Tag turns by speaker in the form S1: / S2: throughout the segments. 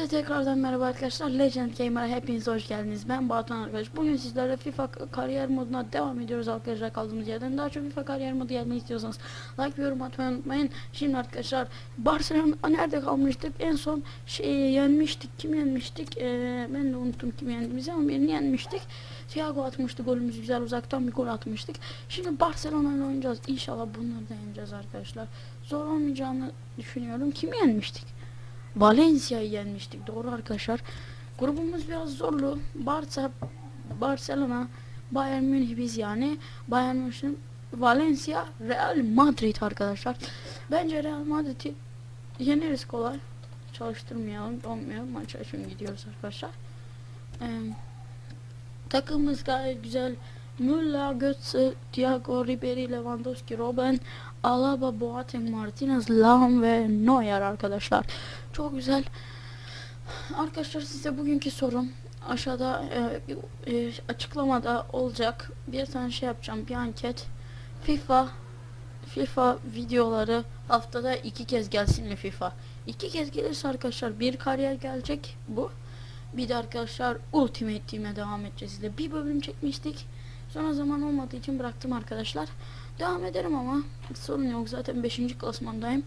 S1: Hepinize tekrardan merhaba arkadaşlar. Legend Gamer'a hepiniz hoş geldiniz. Ben Batuhan arkadaş. Bugün sizlerle FIFA kariyer moduna devam ediyoruz arkadaşlar kaldığımız yerden. Daha çok FIFA kariyer modu gelmeyi istiyorsanız like ve yorum atmayı unutmayın. Şimdi arkadaşlar Barcelona nerede kalmıştık? En son şeyi yenmiştik. Kim yenmiştik? Ee, ben de unuttum kim yendiğimizi ama birini yenmiştik. Thiago atmıştı golümüzü güzel uzaktan bir gol atmıştık. Şimdi Barcelona ile oynayacağız. İnşallah bunları da yeneceğiz arkadaşlar. Zor olmayacağını düşünüyorum. Kim yenmiştik? Valencia'yı yenmiştik. Doğru arkadaşlar. Grubumuz biraz zorlu. Barça, Barcelona, Bayern Münih biz yani. Bayern Münih, Valencia, Real Madrid arkadaşlar. Bence Real Madrid'i yeneriz kolay. Çalıştırmayalım. Olmuyor. Maça şimdi gidiyoruz arkadaşlar. Ee, takımımız gayet güzel. Müller, Götze, Thiago, Ribery, Lewandowski, Robben, Alaba, Boateng, Martinez, Lahm ve Neuer arkadaşlar. Çok güzel. Arkadaşlar size bugünkü sorum aşağıda e, e, açıklamada olacak. Bir tane şey yapacağım, bir anket. FIFA FIFA videoları haftada iki kez gelsin mi FIFA? İki kez gelirse arkadaşlar bir kariyer gelecek bu. Bir de arkadaşlar Ultimate Team'e devam edeceğiz. Bir bölüm çekmiştik. Sonra zaman olmadığı için bıraktım arkadaşlar. Devam ederim ama sorun yok. Zaten 5. klasmandayım.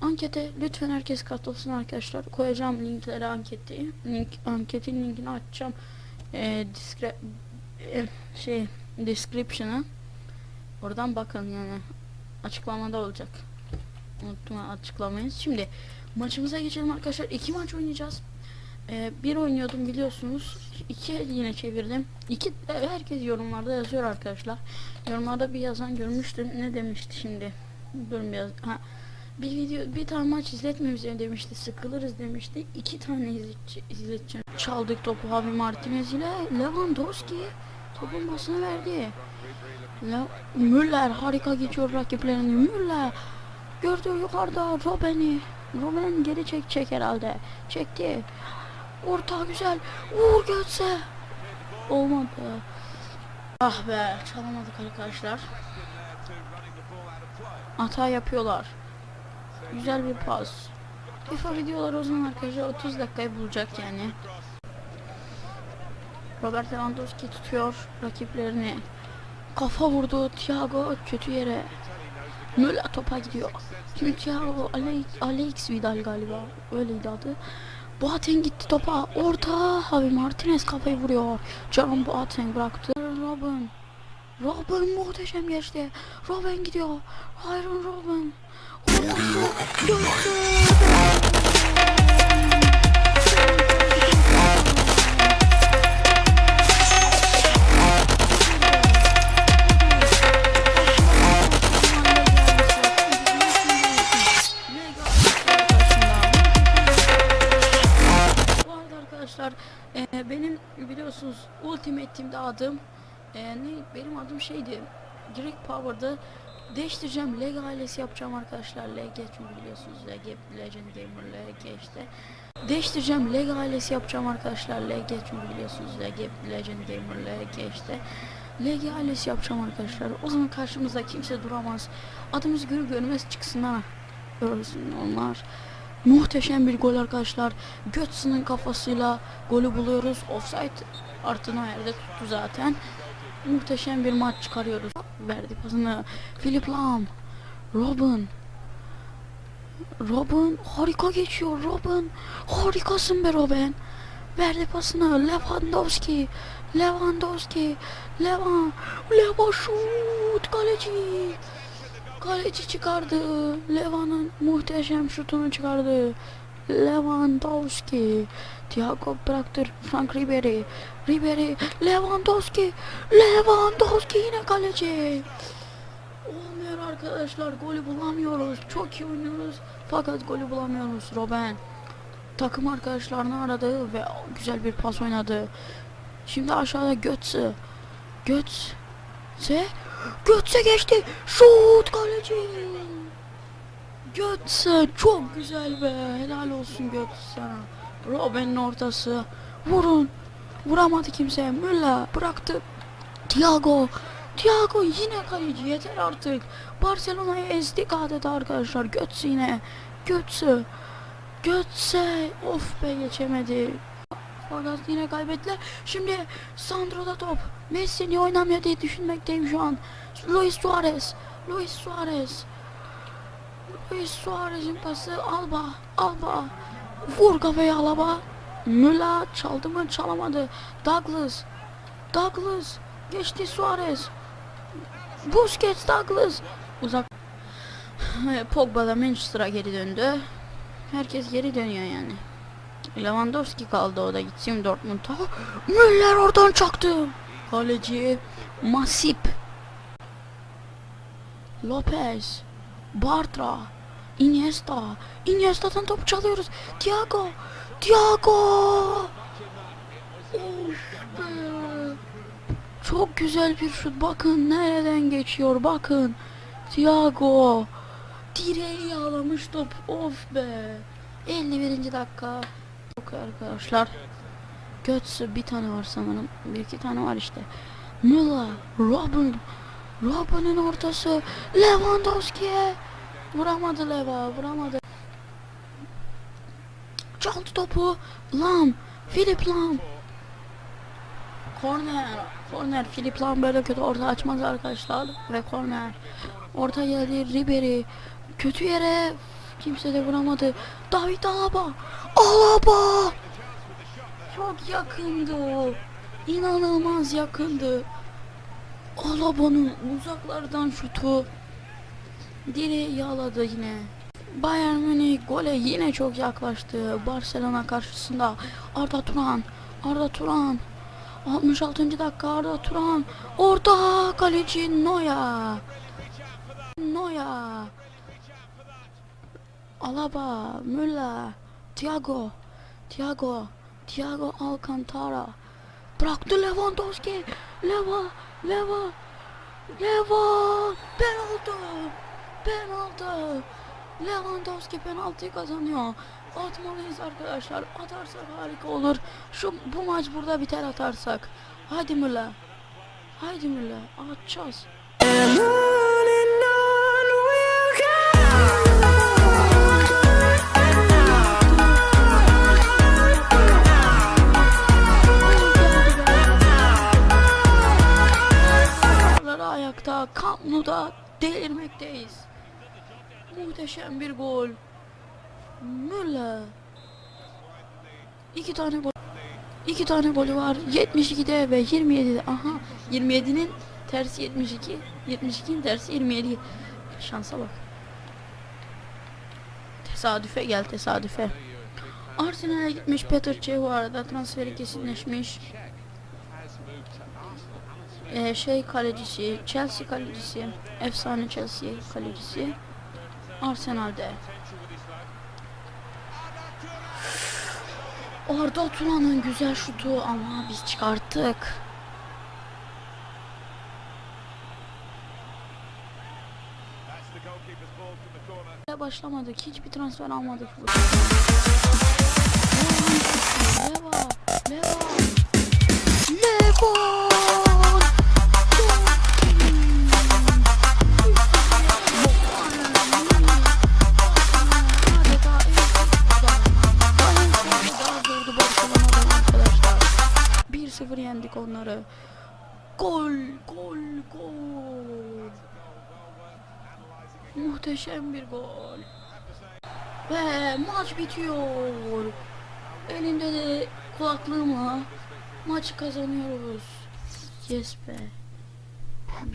S1: Ankete lütfen herkes katılsın arkadaşlar. Koyacağım linkleri anketi. Link, anketin linkini açacağım. Ee, diskre, e, şey description'a. Oradan bakın yani. Açıklamada olacak. Unuttum açıklamayı. Şimdi maçımıza geçelim arkadaşlar. İki maç oynayacağız. Ee, bir oynuyordum biliyorsunuz. İki yine çevirdim. İki e, herkes yorumlarda yazıyor arkadaşlar. Yorumlarda bir yazan görmüştüm. Ne demişti şimdi? Durun biraz. Ha, bir video bir tane maç izletmemiz demişti. Sıkılırız demişti. İki tane izlet, izleteceğim. Çaldık topu Javi Martinez ile Lewandowski topun basını verdi. Le Müller harika geçiyor rakiplerini. Müller gördü yukarıda Robben'i. Robben geri çekecek herhalde. Çekti. Orta güzel. Uğur Götze. Olmadı. Ah be çalamadık arkadaşlar. Hata yapıyorlar. Güzel bir pas. FIFA videoları o zaman arkadaşlar 30 dakikayı bulacak yani. Robert Lewandowski tutuyor rakiplerini. Kafa vurdu Thiago kötü yere. Müller topa gidiyor. Şimdi Thiago Alex, Alex Vidal galiba öyleydi adı. Boateng gitti topa. Orta Javi Martinez kafayı vuruyor. John Boateng bıraktı. Robin. Robin muhteşem geçti. Robin gidiyor. Iron Robin. Ortası. Gördü. Adım şeydi Greg Power'da değiştireceğim. Leg ailesi yapacağım arkadaşlar. LG çünkü biliyorsunuz LG Legend Gamer LG işte. Değiştireceğim. Leg ailesi yapacağım arkadaşlar. LG çünkü biliyorsunuz LG Legend Gamer LG işte. LG ailesi yapacağım arkadaşlar. O zaman karşımızda kimse duramaz. Adımız görür görmez çıksın ha. Ölsün onlar. Muhteşem bir gol arkadaşlar. Götze'nin kafasıyla golü buluyoruz. Offside artına yerde tuttu zaten. Muhteşem bir maç çıkarıyoruz. Verdi pasını. Philip Lam. Robin. Robin harika geçiyor Robin. Harikasın be Robin. Verdi pasını Lewandowski. Lewandowski. Levan. Levan şut kaleci. Kaleci çıkardı. Levan'ın muhteşem şutunu çıkardı. Lewandowski. Thiago bıraktı. Frank Ribery. Ribery. Lewandowski. Lewandowski yine kaleci. Olmuyor arkadaşlar. Golü bulamıyoruz. Çok iyi oynuyoruz. Fakat golü bulamıyoruz. Robben. Takım arkadaşlarını aradı ve güzel bir pas oynadı. Şimdi aşağıda Götze. Götze. Götze geçti. Şut kaleci. Götze çok güzel be. Helal olsun Götze sana. Robben'in ortası. Vurun. Vuramadı kimse. Müller bıraktı. Thiago. Thiago yine kaleci. Yeter artık. Barcelona'yı ezdik adeta arkadaşlar. Götze yine. Götze. Götse of be geçemedi. Fakat yine kaybettiler. Şimdi Sandro'da top. Messi niye oynamıyor diye düşünmekteyim şu an. Luis Suarez. Luis Suarez. Luis Suarez'in pası Alba. Alba. Vur kafaya Alaba. Müller çaldı mı çalamadı. Douglas. Douglas. Geçti Suarez. Busquets Douglas. Uzak. Pogba da Manchester'a geri döndü. Herkes geri dönüyor yani. Lewandowski kaldı o da gitsin Dortmund'a. Müller oradan çaktı. Kaleci Masip. Lopez. Bartra. Iniesta. Iniesta'dan top çalıyoruz. Thiago. Thiago. Çok güzel bir şut. Bakın nereden geçiyor. Bakın. Thiago. Direği yağlamış top. Of be. 51. dakika. Yok arkadaşlar. Götze bir tane var sanırım. Bir iki tane var işte. Müller, Robin, Robin'in ortası, Lewandowski'ye vuramadı Leva, vuramadı. Çaldı topu, Lam, Philip Lam. Korner, korner, Philip Lam böyle kötü orta açmaz arkadaşlar ve korner. Orta geldi Ribery, kötü yere kimse de vuramadı. David Alaba, Alaba. Çok yakındı. İnanılmaz yakındı. Alaba'nın uzaklardan şutu direği yağladı yine. Bayern Münih gole yine çok yaklaştı. Barcelona karşısında Arda Turan, Arda Turan. 66. dakika Arda Turan. Orta kaleci Noya. Noya. Alaba, Müller, Thiago, Thiago, Thiago Alcantara. Bıraktı Lewandowski. Leva, Leva, Leva. Penaltı. Penaltı. Lewandowski penaltıyı kazanıyor. Atmalıyız arkadaşlar. Atarsak harika olur. Şu bu maç burada biter atarsak. Haydi Müller. Haydi Müller. Atacağız. Ayakta, Kamnu'da delirmekteyiz. Muhteşem bir gol. Müller. İki tane gol. İki tane golü var. 72'de ve 27'de. Aha. 27'nin tersi 72. 72'nin tersi 27. Şansa bak. Tesadüfe gel tesadüfe. Arsenal'e gitmiş Peter Cech bu arada transferi kesinleşmiş. Ee, şey kalecisi, Chelsea kalecisi, efsane Chelsea kalecisi Arsenal'de. Arda Turan'ın güzel şutu ama biz çıkarttık. Başlamadık, hiçbir transfer almadık. Leva, Leva, Leva. Gol. Muhteşem bir gol. Ve maç bitiyor. Elinde de kulaklığımla maçı kazanıyoruz. Yes be.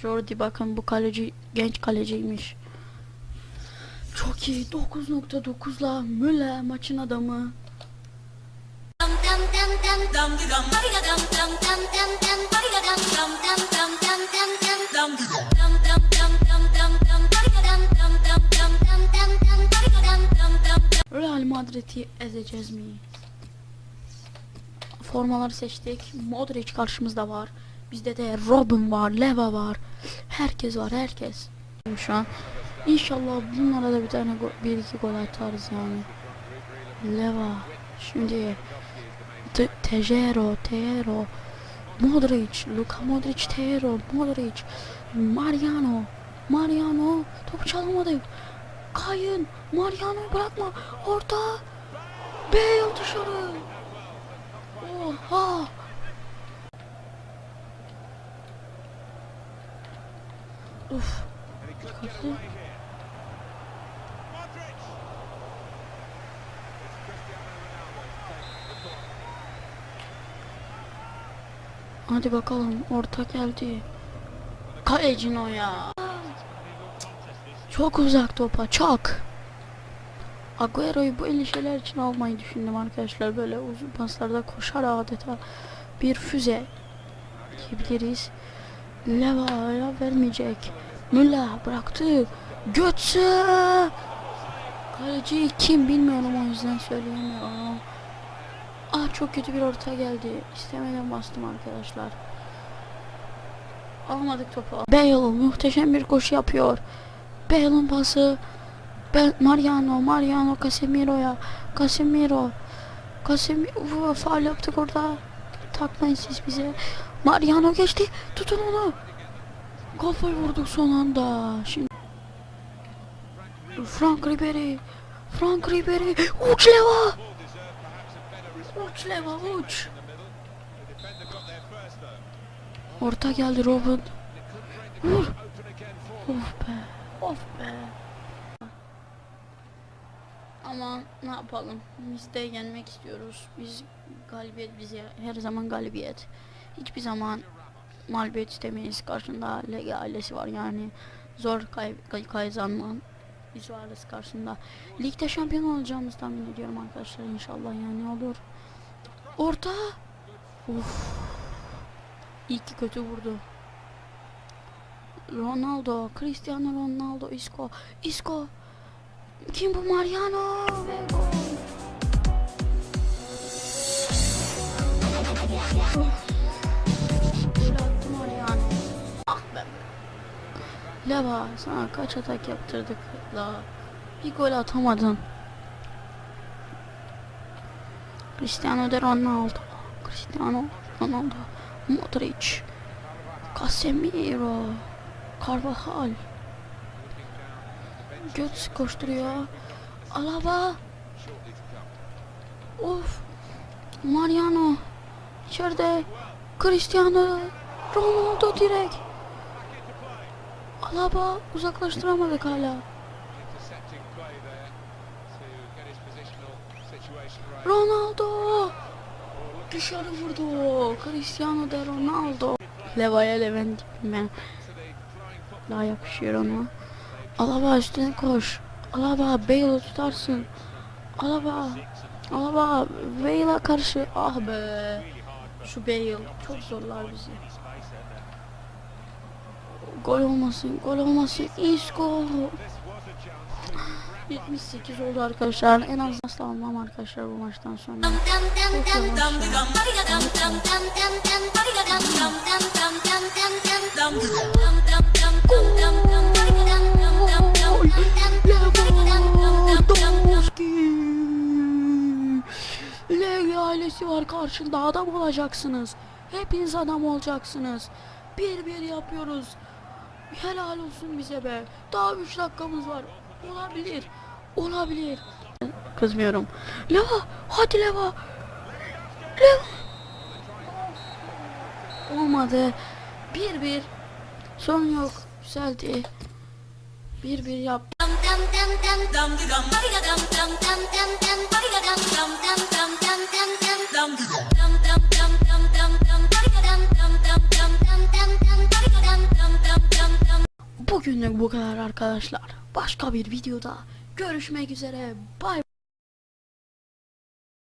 S1: Jordi bakın bu kaleci genç kaleciymiş. Çok iyi 9.9'la Müller maçın adamı.
S2: dum dum dum dum dum dum dum dum dum
S1: Madrid'i ezeceğiz mi? Formaları seçtik. Modric karşımızda var. Bizde de Robin var, Leva var. Herkes var, herkes. Şu an İnşallah bunlara da bir tane bir iki gol atarız yani. Leva. Şimdi Te- Tejero, Tejero, Modric, Luka Modric, Tejero, Modric, Mariano, Mariano, topu çalamadı. Kayın, Mariano bırakma, orta, Bale dışarı. Oha. Uf. Dikkatli. Hadi bakalım orta geldi. Kalecin o ya. Çok uzak topa çok. Agüero'yu bu endişeler için almayı düşündüm arkadaşlar. Böyle uzun paslarda koşar adeta bir füze diyebiliriz. Leva'ya vermeyecek. Müller bıraktı. Götze. Kaleci kim bilmiyorum o yüzden söyleyemiyorum. Ah çok kötü bir orta geldi. İstemeden bastım arkadaşlar. Almadık topu. Bale muhteşem bir koşu yapıyor. Bale'ın pası. Ben Mariano, Mariano Casemiro'ya. Casemiro. Casemiro faal yaptık orada. Takmayın siz bize. Mariano geçti. Tutun onu. Kafayı vurduk son anda. Şimdi Frank Ribery. Frank Ribery. Uç Leva. Uç Leva uç. Orta geldi Robin. Vur. Of be. Of be. Ama ne yapalım? Biz de yenmek istiyoruz. Biz galibiyet bize her zaman galibiyet. Hiçbir zaman mağlubiyet istemeyiz. Karşında Lege ailesi var yani. Zor kay kay kazanman. Biz varız karşında. Ligde şampiyon olacağımızı tahmin ediyorum arkadaşlar inşallah yani olur. Orta. Uf. İyi ki kötü vurdu. Ronaldo, Cristiano Ronaldo, Isco, Isco. Kim bu Mariano ve gol. Mariano. Ah be. Leva sana kaç atak yaptırdık la. Bir gol atamadın. Cristiano de Ronaldo. Cristiano Ronaldo. Modric. Casemiro. Carvajal. Götz koşturuyor. Alaba. Of. Mariano. İçeride. Cristiano. Ronaldo direkt. Alaba uzaklaştıramadık hala. Ronaldo. Dışarı vurdu. Cristiano de Ronaldo. Leva'ya Levent ben. Daha yapışıyor ona. Alaba üstüne koş. Alaba Bale'ı tutarsın. Alaba. Alaba Bale'a karşı. Ah be. Şu Bale çok zorlar bizi. Gol olmasın, gol olmasın. Isco. 78 oldu arkadaşlar. En az asla almam arkadaşlar bu maçtan sonra.
S2: Dum
S1: Ailesi var karşında adam olacaksınız. Hepiniz adam olacaksınız. Bir bir yapıyoruz. Helal olsun bize be. Daha 3 dakikamız var. Olabilir. Olabilir. Kızmıyorum. Leva. Hadi Leva. Leva. Olmadı. Bir bir. Sorun yok. Güzeldi. Bir bir yap. Bugünlük bu kadar arkadaşlar. Başka bir videoda görüşmek üzere. Bay